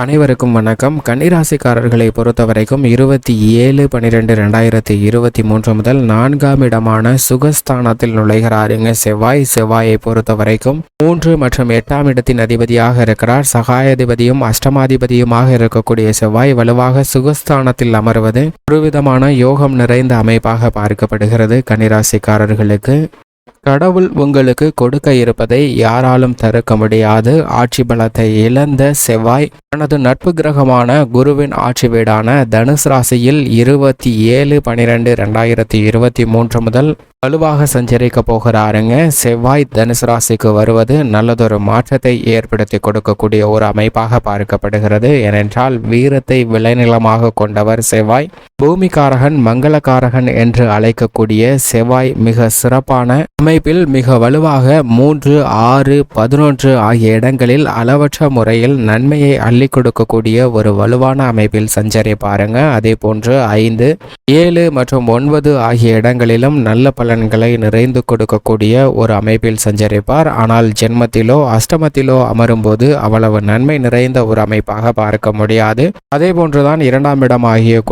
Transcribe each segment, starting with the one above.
அனைவருக்கும் வணக்கம். கன்னிராசிக்காரர்களை பொறுத்தவரைக்கும் இருபத்தி ஏழு பன்னிரெண்டு ரெண்டாயிரத்தி இருபத்தி மூன்று முதல் நான்காம் இடமான சுகஸ்தானத்தில் நுழைகிறாருங்க செவ்வாய் செவ்வாயை பொறுத்தவரைக்கும் மூன்று மற்றும் எட்டாம் இடத்தின் அதிபதியாக இருக்கிறார். சகாயாதிபதியும் அஷ்டமாதிபதியுமாக இருக்கக்கூடிய செவ்வாய் வலுவாக சுகஸ்தானத்தில் அமர்வது ஒருவிதமான யோகம் நிறைந்த அமைப்பாக பார்க்கப்படுகிறது. கன்னிராசிக்காரர்களுக்கு கடவுள் உங்களுக்கு கொடுக்க இருப்பதை யாராலும் தடுக்க முடியாது. ஆட்சி பலத்தை இழந்த செவ்வாய் தனது நட்பு கிரகமான குருவின் ஆட்சி வீடான தனுஷ் ராசியில் இருபத்தி ஏழு பனிரெண்டு ரெண்டாயிரத்தி இருபத்தி மூன்று முதல் வலுவாக சஞ்சரிக்க போகிறாருங்க. செவ்வாய் தனுஷ் ராசிக்கு வருவது நல்லதொரு மாற்றத்தை ஏற்படுத்தி கொடுக்கக்கூடிய ஒரு அமைப்பாக பார்க்கப்படுகிறது. ஏனென்றால் வீரத்தை விளைநிலமாக கொண்டவர் செவ்வாய். பூமிகாரகன் மங்களகாரகன் என்று அழைக்கக்கூடிய செவ்வாய் மிக சிறப்பான அமைப்பில் மிக வலுவாக மூன்று ஆறு பதினொன்று ஆகிய இடங்களில் அளவற்ற முறையில் நன்மையை அள்ளி கொடுக்கக்கூடிய ஒரு வலுவான அமைப்பில் சஞ்சரி பாருங்க. அதே போன்று ஐந்து ஏழு மற்றும் ஒன்பது ஆகிய இடங்களிலும் நல்ல பலன்களை நிறைந்து கொடுக்கக்கூடிய ஒரு அமைப்பில் சஞ்சரிப்பார். ஆனால் ஜென்மத்திலோ அஷ்டமத்திலோ அமரும்போது அவ்வளவு நன்மை நிறைந்த ஒரு அமைப்பாக பார்க்க முடியாது. அதே போன்றுதான் இரண்டாம் இடம் ஆகிய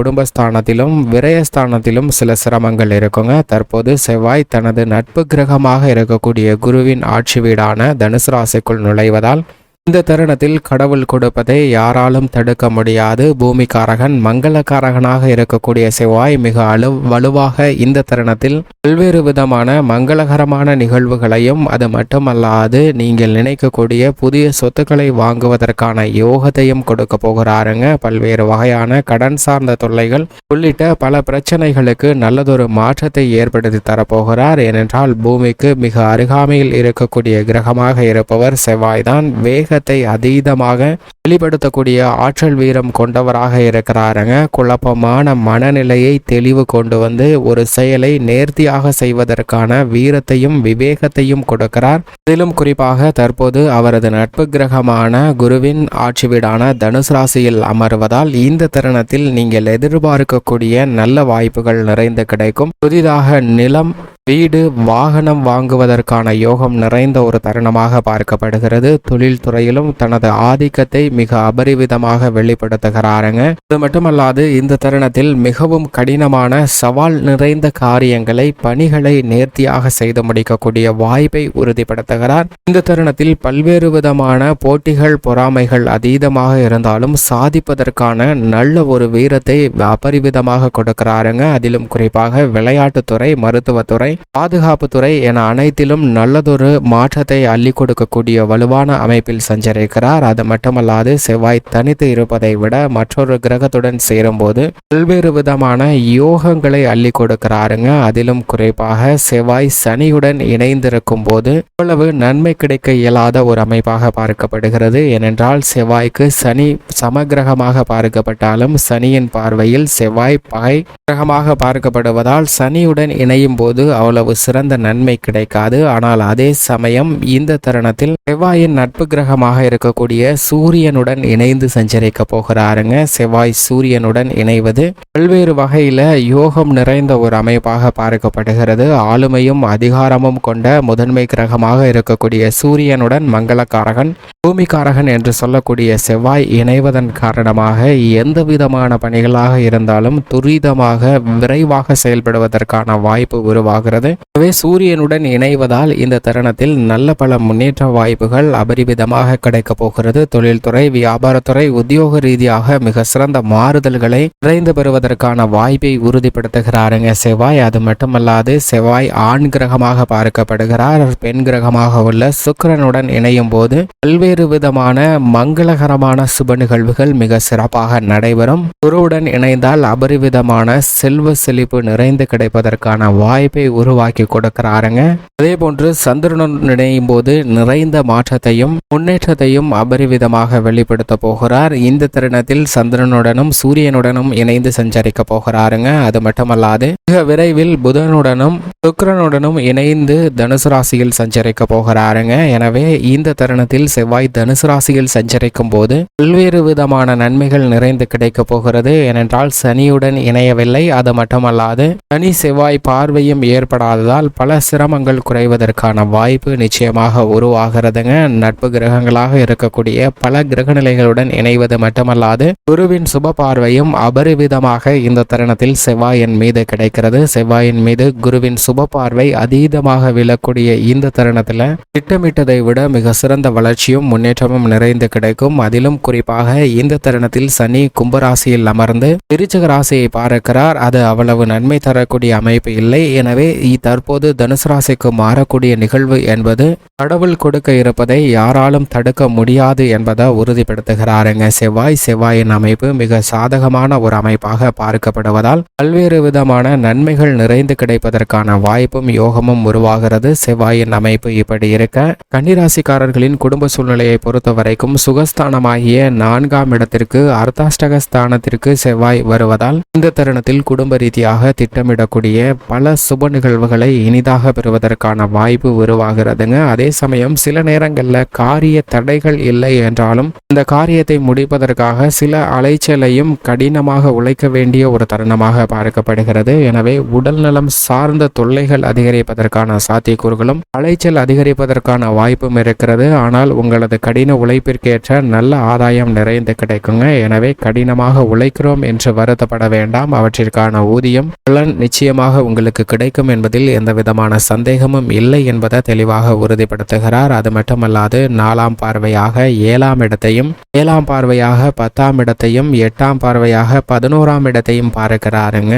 ஸ்தானத்திலும் விரயஸ்தானத்திலும் சில சிரமங்கள் இருக்குங்க. தற்போது செவ்வாய் தனது நட்பு கிரகமாக இருக்கக்கூடிய குருவின் ஆட்சி வீடான தனுசு ராசிக்குள் நுழைவதால் இந்த தருணத்தில் கடவுள் கொடுப்பதை யாராலும் தடுக்க முடியாது. பூமிக்காரகன் மங்களக்காரகனாக இருக்கக்கூடிய செவ்வாய் மிக அழு வலுவாக இந்த தருணத்தில் பல்வேறு விதமான மங்களகரமான நிகழ்வுகளையும் அது மட்டுமல்லாது நீங்கள் நினைக்கக்கூடிய புதிய சொத்துக்களை வாங்குவதற்கான யோகத்தையும் கொடுக்க போகிறாருங்க. பல்வேறு வகையான கடன் சார்ந்த தொல்லைகள் உள்ளிட்ட பல பிரச்சனைகளுக்கு நல்லதொரு மாற்றத்தை ஏற்படுத்தி தரப்போகிறார். ஏனென்றால் பூமிக்கு மிக அருகாமையில் இருக்கக்கூடிய கிரகமாக இருப்பவர் செவ்வாய்தான். வேக வேகத்தை அதீதமாக வெளிப்படுத்தக்கூடிய ஆற்றல் வீரம் கொண்டவராக இருக்கிறாருங்க. குழப்பமான மனநிலையை தெளிவு கொண்டு வந்து ஒரு செயலை நேர்த்தியாக செய்வதற்கான வீரத்தையும் விவேகத்தையும் கொடுக்கிறார். இதிலும் குறிப்பாக தற்போது அவரது நட்பு கிரகமான குருவின் ஆட்சி வீடான தனுசு ராசியில் அமர்வதால் இந்த தருணத்தில் நீங்கள் எதிர்பார்க்கக்கூடிய நல்ல வாய்ப்புகள் நிறைந்து கிடைக்கும். புதிதாக நிலம் வீடு வாகனம் வாங்குவதற்கான யோகம் நிறைந்த ஒரு தருணமாக பார்க்கப்படுகிறது. தொழில்துறையிலும் தனது ஆதிக்கத்தை மிக அபரிவிதமாக வெளிப்படுத்துகிறாருங்க. அது மட்டுமல்லாது இந்த தருணத்தில் மிகவும் கடினமான சவால் நிறைந்த காரியங்களை பணிகளை நேர்த்தியாக செய்து முடிக்கக்கூடிய வாய்ப்பை உறுதிப்படுத்துகிறார். இந்த தருணத்தில் பல்வேறு விதமான போட்டிகள் பொறாமைகள் அதீதமாக இருந்தாலும் சாதிப்பதற்கான நல்ல ஒரு வீரத்தை அபரிவிதமாக கொடுக்கிறாருங்க. அதிலும் குறிப்பாக விளையாட்டுத்துறை மருத்துவத்துறை பாதுகாப்புத்துறை என அனைத்திலும் நல்லதொரு மாற்றத்தை அள்ளி கொடுக்கக்கூடிய வலுவான அமைப்பில் சஞ்சரிக்கிறார். அது மட்டுமல்லாது செவ்வாய் தனித்து இருப்பதை விட மற்றொரு கிரகத்துடன் சேரும்போது பல்வேறு விதமான யோகங்களை அள்ளி கொடுக்கிறாருங்க. அதிலும் குறிப்பாக செவ்வாய் சனியுடன் இணைந்திருக்கும் போது அவ்வளவு நன்மை கிடைக்க இயலாத ஒரு அமைப்பாக பார்க்கப்படுகிறது. ஏனென்றால் செவ்வாய்க்கு சனி சமகிரகமாக பார்க்கப்பட்டாலும் சனியின் பார்வையில் செவ்வாய் பகை கிரகமாக பார்க்கப்படுவதால் சனியுடன் இணையும் போது அவ்வளவு சிறந்த நன்மை கிடைக்காது. ஆனால் அதே சமயம் இந்த தருணத்தில் செவ்வாயின் நட்பு கிரகமாக இருக்கக்கூடிய சூரியனுடன் இணைந்து சஞ்சரிக்க போகிறாருங்க. செவ்வாய் சூரியனுடன் இணைவது பல்வேறு வகையில யோகம் நிறைந்த ஒரு அமைப்பாக பார்க்கப்படுகிறது. ஆளுமையும் அதிகாரமும் கொண்ட முதன்மை கிரகமாக இருக்கக்கூடிய சூரியனுடன் மங்களக்காரகன் பூமிக்காரகன் என்று சொல்லக்கூடிய செவ்வாய் இணைவதன் காரணமாக எந்த விதமான பணிகளாக இருந்தாலும் துரிதமாக விரைவாக செயல்படுவதற்கான வாய்ப்பு உருவாகிறது. எனவே சூரியனுடன் இணைவதால் இந்த தருணத்தில் நல்ல பல முன்னேற்ற வாய்ப்புகள் அபரிவிதமாக கிடைக்கப் போகிறது. தொழில்துறை வியாபாரத்துறை உத்தியோக ரீதியாக மிக சிறந்த மாறுதல்களை நிறைந்து பெறுவதற்கான வாய்ப்பை உறுதிப்படுத்துகிறாருங்க செவ்வாய். அது மட்டுமல்லாது செவ்வாய் ஆண் கிரகமாக பார்க்கப்படுகிறார் பெண் கிரகமாக உள்ள சுக்கிரனுடன் இணையும் போது பல்வேறு விதமான மங்களகரமான சுப நிகழ்வுகள் மிக சிறப்பாக நடைபெறும். குருவுடன் இணைந்தால் அபரிவிதமான செல்வ செழிப்பு நிறைந்து கிடைப்பதற்கான வாய்ப்பை உருவாக்கி கொடுக்கிறாருங்க. அதே போன்று சந்திரனுடன் இணையும் போது நிறைந்த மாற்றத்தையும் முன்னேற்றத்தையும் அபரிவிதமாக வெளிப்படுத்த போகிறார். இந்த தருணத்தில் சந்திரனுடனும் சூரியனுடனும் இணைந்து சஞ்சரிக்க போகிறாருங்க. அது மட்டுமல்லாது மிக விரைவில் புதனுடனும் சுக்கரனுடனும் இணைந்து தனுசு ராசியில் சஞ்சரிக்க போகிறாருங்க. எனவே இந்த தருணத்தில் செவ்வாய் தனுசு ராசியில் சஞ்சரிக்கும் போது பல்வேறு விதமான நன்மைகள் நிறைந்து கிடைக்க போகிறது. ஏனென்றால் சனியுடன் இணையவில்லை. அது மட்டுமல்லாது சனி செவ்வாய் பார்வையும் ஏற்படாததால் பல சிரமங்கள் குறைவதற்கான வாய்ப்பு நிச்சயமாக உருவாகிறதுங்க. நட்பு கிரகங்களாக இருக்கக்கூடிய பல கிரகநிலைகளுடன் இணைவது மட்டுமல்லாது குருவின் சுப பார்வையும் அபரிவிதமாக இந்த தருணத்தில் செவ்வாயின் மீது இருக்கிறது செவ்வாயின் மீது குருவின் சுப பார்வை அதீதமாக விழக்கூடிய இந்த தருணத்தில் திட்டமிட்டதை விட மிக சிறந்த வளர்ச்சியும் முன்னேற்றமும் நிறைந்து கிடைக்கும். அதிலும் குறிப்பாக இந்த தருணத்தில் சனி கும்பராசியில் அமர்ந்து விருச்சக ராசியை பார்க்கிறார். அது அவ்வளவு நன்மை தரக்கூடிய அமைப்பு இல்லை. எனவே தற்போது தனுசு ராசிக்கு மாறக்கூடிய நிகழ்வு என்பது கடவுள் கொடுக்க இருப்பதை யாராலும் தடுக்க முடியாது என்பதை உறுதிப்படுத்துகிறாருங்க செவ்வாய். செவ்வாயின் அமைப்பு மிக சாதகமான ஒரு அமைப்பாக பார்க்கப்படுவதால் பல்வேறு விதமான நன்மைகள் நிறைந்து கிடைப்பதற்கான வாய்ப்பும் யோகமும் உருவாகிறது. செவ்வாயின் அமைப்பு இப்படி இருக்க கன்னிராசிக்காரர்களின் குடும்ப சூழ்நிலையை பொறுத்த வரைக்கும் சுகஸ்தானமாகிய நான்காம் இடத்திற்கு அர்த்தாஷ்டக ஸ்தானத்திற்கு செவ்வாய் வருவதால் இந்த தருணத்தில் குடும்ப ரீதியாக திட்டமிடக்கூடிய பல சுப நிகழ்வுகளை இனிதாக பெறுவதற்கான வாய்ப்பு உருவாகிறதுங்க. அதே சமயம் சில நேரங்களில் காரிய தடைகள் இல்லை என்றாலும் இந்த காரியத்தை முடிப்பதற்காக சில அலைச்சலையும் கடினமாக உழைக்க வேண்டிய ஒரு தருணமாக பார்க்கப்படுகிறது. எனவே உடல் நலம் சார்ந்த தொல்லைகள் அதிகரிப்பதற்கான சாத்தியக்கூறுகளும் அலைச்சல் அதிகரிப்பதற்கான வாய்ப்பும் இருக்கிறது. ஆனால் உங்களது கடின உழைப்பிற்கேற்ற நல்ல ஆதாயம் நிறைந்து கிடைக்குங்க. எனவே கடினமாக உழைக்கிறோம் என்று வருத்தப்பட வேண்டாம். அவற்றிற்கான ஊதியம் பலன் நிச்சயமாக உங்களுக்கு கிடைக்கும் என்பதில் எந்த விதமான சந்தேகமும் இல்லை என்பதை தெளிவாக உறுதிப்படுத்துகிறார். அது மட்டுமல்லாது நாலாம் பார்வையாக ஏழாம் இடத்தையும் ஏழாம் பார்வையாக பத்தாம் இடத்தையும் எட்டாம் பார்வையாக பதினோராம் இடத்தையும் பார்க்கிறாருங்க.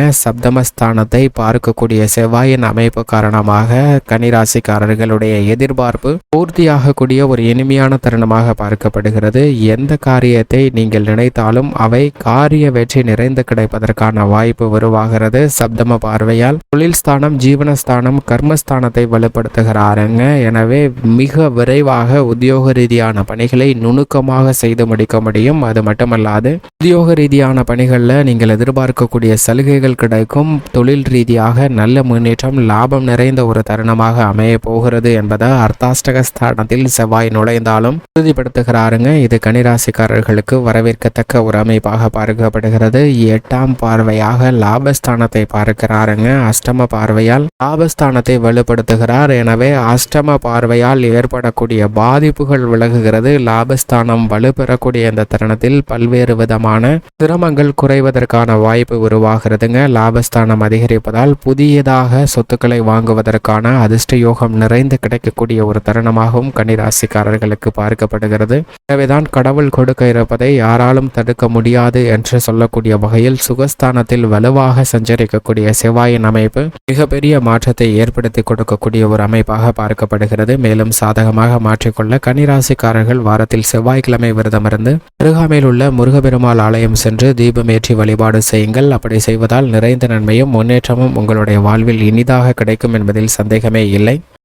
சப்தமஸ்தானத்தை பார்க்கக்கூடிய செவ்வாயின் அமைப்பு காரணமாக கனிராசிக்காரர்களுடைய எதிர்பார்ப்பு பூர்த்தியாகக்கூடிய ஒரு இனிமையான தருணமாக பார்க்கப்படுகிறது. எந்த காரியத்தை நீங்கள் நினைத்தாலும் அவை காரிய வெற்றி நிறைந்து கிடைப்பதற்கான வாய்ப்பு உருவாகிறது. சப்தம பார்வையால் தொழில் ஸ்தானம் ஜீவனஸ்தானம் கர்மஸ்தானத்தை வலுப்படுத்துகிறாருங்க எனவே மிக விரைவாக உத்தியோக ரீதியான பணிகளை நுணுக்கமாக செய்து முடிக்க முடியும். அது மட்டுமல்லாது உத்தியோக ரீதியான பணிகளில் நீங்கள் எதிர்பார்க்கக்கூடிய சலுகைகள் கிடைக்கும். தொழில் ரீதியாக நல்ல முன்னேற்றம் லாபம் நிறைந்த ஒரு தருணமாக அமைய போகிறது என்பதை அர்த்தாஷ்டக ஸ்தானத்தில் செவ்வாய் நுழைந்தாலும் உறுதிப்படுத்துகிறாருங்க. இது கனிராசிக்காரர்களுக்கு வரவேற்கத்தக்க ஒரு அமைப்பாக பார்க்கப்படுகிறது. எட்டாம் பார்வையாக லாபஸ்தானத்தை பார்க்கிறாருங்க. அஷ்டம பார்வையால் லாபஸ்தானத்தை வலுப்படுத்துகிறார். எனவே அஷ்டம பார்வையால் ஏற்படக்கூடிய பாதிப்புகள் விலகுகிறது. லாபஸ்தானம் வலுப்பெறக்கூடிய இந்த தருணத்தில் பல்வேறு விதமான சிரமங்கள் குறைவதற்கான வாய்ப்பு உருவாகிறதுங்க. லாபஸ்தானம் அதிகரிப்பதால் புதியதாக சொத்துக்களை வாங்குவதற்கான அதிர்ஷ்ட யோகம் நிறைந்து கிடைக்கக்கூடிய ஒரு தருணமாகவும் கன்னிராசிக்காரர்களுக்கு பார்க்கப்படுகிறது. எனவேதான் கடவுள் கொடுக்க இருப்பதை யாராலும் தடுக்க முடியாது என்று சொல்லக்கூடிய வகையில் சுகஸ்தானத்தில் வலுவாக சஞ்சரிக்கக்கூடிய செவ்வாயின் அமைப்பு மிகப்பெரிய மாற்றத்தை ஏற்படுத்தி கொடுக்கக்கூடிய ஒரு அமைப்பாக பார்க்கப்படுகிறது. மேலும் சாதகமாக மாற்றிக்கொள்ள கன்னிராசிக்காரர்கள் வாரத்தில் செவ்வாய்க்கிழமை விரதமிருந்து அருகாமையில் உள்ள முருகபெருமாள் ஆலயம் சென்று தீபமேற்றி வழிபாடு செய்யுங்கள். அப்படி செய்வதால் நிறைந்த நன்மையும் முன்னேற்றமும் உங்களுடைய வாழ்வில் இனிதாக கிடைக்கும் என்பதில் சந்தேகமே இல்லை.